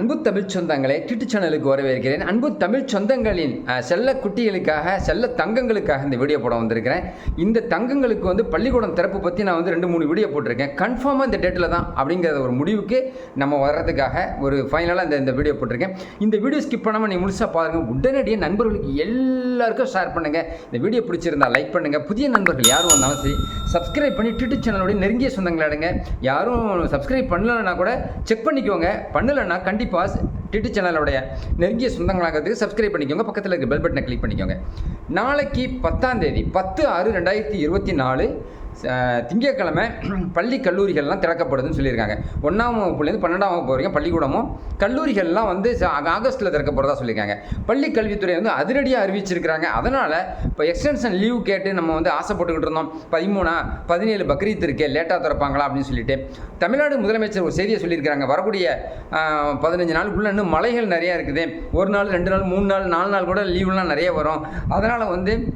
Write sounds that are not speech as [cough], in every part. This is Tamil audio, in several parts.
அன்பு தமிழ் சொந்தங்களை டிட்டு சேனலுக்கு வரவேற்கிறேன். அன்பு தமிழ் சொந்தங்களின் செல்ல குட்டிகளுக்காக செல்ல தங்கங்களுக்காக இந்த வீடியோ போட வந்திருக்கிறேன். இந்த தங்கங்களுக்கு வந்து பள்ளிக்கூடம் திறப்பு பற்றி நான் வந்து ரெண்டு மூணு வீடியோ போட்டிருக்கேன். கன்ஃபார்மாக இந்த டேட்டில் தான் அப்படிங்கிற ஒரு முடிவுக்கு நம்ம வர்றதுக்காக ஒரு ஃபைனலாக இந்த இந்த வீடியோ போட்டிருக்கேன். இந்த வீடியோ ஸ்கிப் பண்ணாமல் நீங்கள் முழுசாக பாருங்கள் உடனடியாக நண்பர்களுக்கு எல்லாருக்கும் ஷேர் பண்ணுங்கள் இந்த வீடியோ பிடிச்சிருந்தா லைக் பண்ணுங்கள் புதிய நண்பர்கள் யாரும் வந்தாலும் சரி சப்ஸ்கிரைப் பண்ணி டிட்டு சேனலோட நெருங்கிய சொந்தங்களாடுங்க யாரும் சப்ஸ்கிரைப் பண்ணலன்னா கூட செக் பண்ணிக்கோங்க. பண்ணலைன்னா கண்டிப்பாக பாஸ் டிடி சேனலோடைய நெருங்கிய சொந்தங்களாகிறதுக்கு சப்ஸ்கிரைப் பண்ணிக்கோங்க. பக்கத்தில் இருக்க பெல் பட்டனை கிளிக் பண்ணிக்கோங்க. நாளைக்கு பத்தாம் தேதி பத்து ஆறு ரெண்டாயிரத்தி இருபத்தி நாலு திங்கட்கிழமை [clears throat] பள்ளி கல்லூரிகள்லாம் திறக்கப்படுதுன்னு சொல்லியிருக்காங்க. ஒன்றாம் வகுப்புலேருந்து பன்னெண்டாம் வகுப்பு வரைக்கும் பள்ளிக்கூடமும் கல்லூரிகள்லாம் வந்து ச- ஆகஸ்ட்டில் திறக்க போகிறதா சொல்லியிருக்காங்க. பள்ளி கல்வித்துறை வந்து அதிரடியாக அறிவிச்சிருக்கிறாங்க. அதனால் இப்போ எக்ஸ்டென்ஷன் லீவ் கேட்டு நம்ம வந்து ஆசைப்பட்டுக்கிட்டு இருந்தோம். பதிமூணா பதினேழு பக்ரீத் இருக்கே லேட்டாக திறப்பாங்களா அப்படின்னு சொல்லிட்டு. தமிழ்நாடு முதலமைச்சர் ஒரு செய்தியை சொல்லியிருக்கிறாங்க. வரக்கூடிய பதினஞ்சு நாளுக்குள்ளே இன்னும் மலைகள் நிறையா இருக்குது. ஒரு நாள் ரெண்டு நாள் மூணு நாள் நாலு நாள் கூட லீவ்லாம் நிறைய வரும். அதனால் வந்து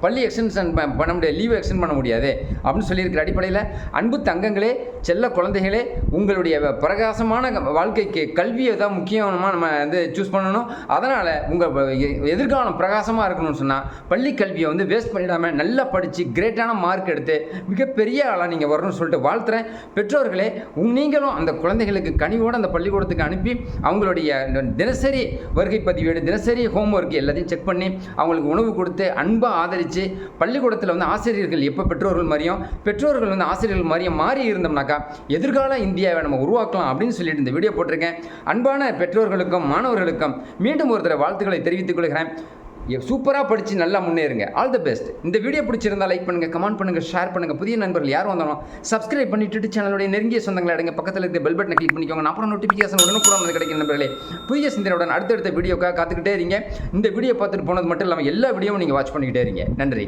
பள்ளி எக்ஸ்டென்ஷன் பண்ண முடியாது லீவ் எக்ஸ்டென்ட் பண்ண முடியாது. அப்படின்னு சொல்லியிருக்கிற அடிப்படையில் அன்பு தங்கங்களே செல்ல குழந்தைகளே உங்களுடைய பிரகாசமான க- வாழ்க்கைக்கு கல்வியை தான் முக்கியமாக நம்ம வந்து சூஸ் பண்ணணும். அதனால் உங்கள் எதிர்காலம் பிரகாசமாக இருக்கணும்னு சொன்னால் பள்ளி கல்வியை வந்து வேஸ்ட் பண்ணிடாமல் நல்லா படித்து கிரேட்டான மார்க் எடுத்து மிகப்பெரிய ஆளாக நீங்கள் வரணும்னு சொல்லிட்டு வாழ்த்துறேன். பெற்றோர்களே உங் நீங்களும் அந்த குழந்தைகளுக்கு கனிவோடு அந்த பள்ளிக்கூடத்துக்கு அனுப்பி அவங்களுடைய தினசரி வருகை பதிவேடு தினசரி ஹோம்ஒர்க் எல்லாத்தையும் செக் பண்ணி அவங்களுக்கு உணவு கொடுத்து அன்பாக ஆதரித்து பள்ளிக்கூடத்தில் வந்து ஆசிரியர்கள் எப்போ பெற்றோர்கள் மாதிரியும் பெற்றோர்கள் வந்து ஆசிரியர்கள் மாதிரியும் மாறி இருந்தோம்னாக்கா எதிர்கால இந்தியாவை நம்ம உருவாக்கலாம் அப்படின்னு சொல்லிட்டு இந்த வீடியோ போட்டிருக்கேன். அன்பான பெற்றோர்களுக்கும் மாணவர்களுக்கும் மீண்டும் ஒருத்தர வாழ்த்துக்களை தெரிவித்துக் கொள்கிறேன். சூப்பராக படித்து நல்லா முன்னேறுங்க. ஆல் த பெஸ்ட் இந்த வீடியோ பிடிச்சிருந்தா லைக் பண்ணுங்கள் கமெண்ட் பண்ணுங்கள் ஷேர் பண்ணுங்கள் புதிய நண்பர்கள் யாரும் வந்தாலும் சப்ஸ்கிரைப் பண்ணிட்டு சேனலுடைய நெருங்கிய சொந்தங்களை அடங்க. பக்கத்தில் இருக்க பெல் பட்டனை கிளிக் பண்ணிக்கோங்க. நான் அப்புறம் நோட்டிஃபிகேஷன் உடனுக்குடன் வந்து கிடைக்கும் நண்பர்களே புதிய சிந்தனையுடன் அடுத்தடுத்த வீடியோக்காக காத்துக்கிட்டே இருங்க. இந்த வீடியோ பார்த்துட்டு போனது மட்டும் இல்லாமல் எல்லா வீடியோவும் நீங்கள் வாட்ச் பண்ணிக்கிட்டே இருங்க. நன்றி.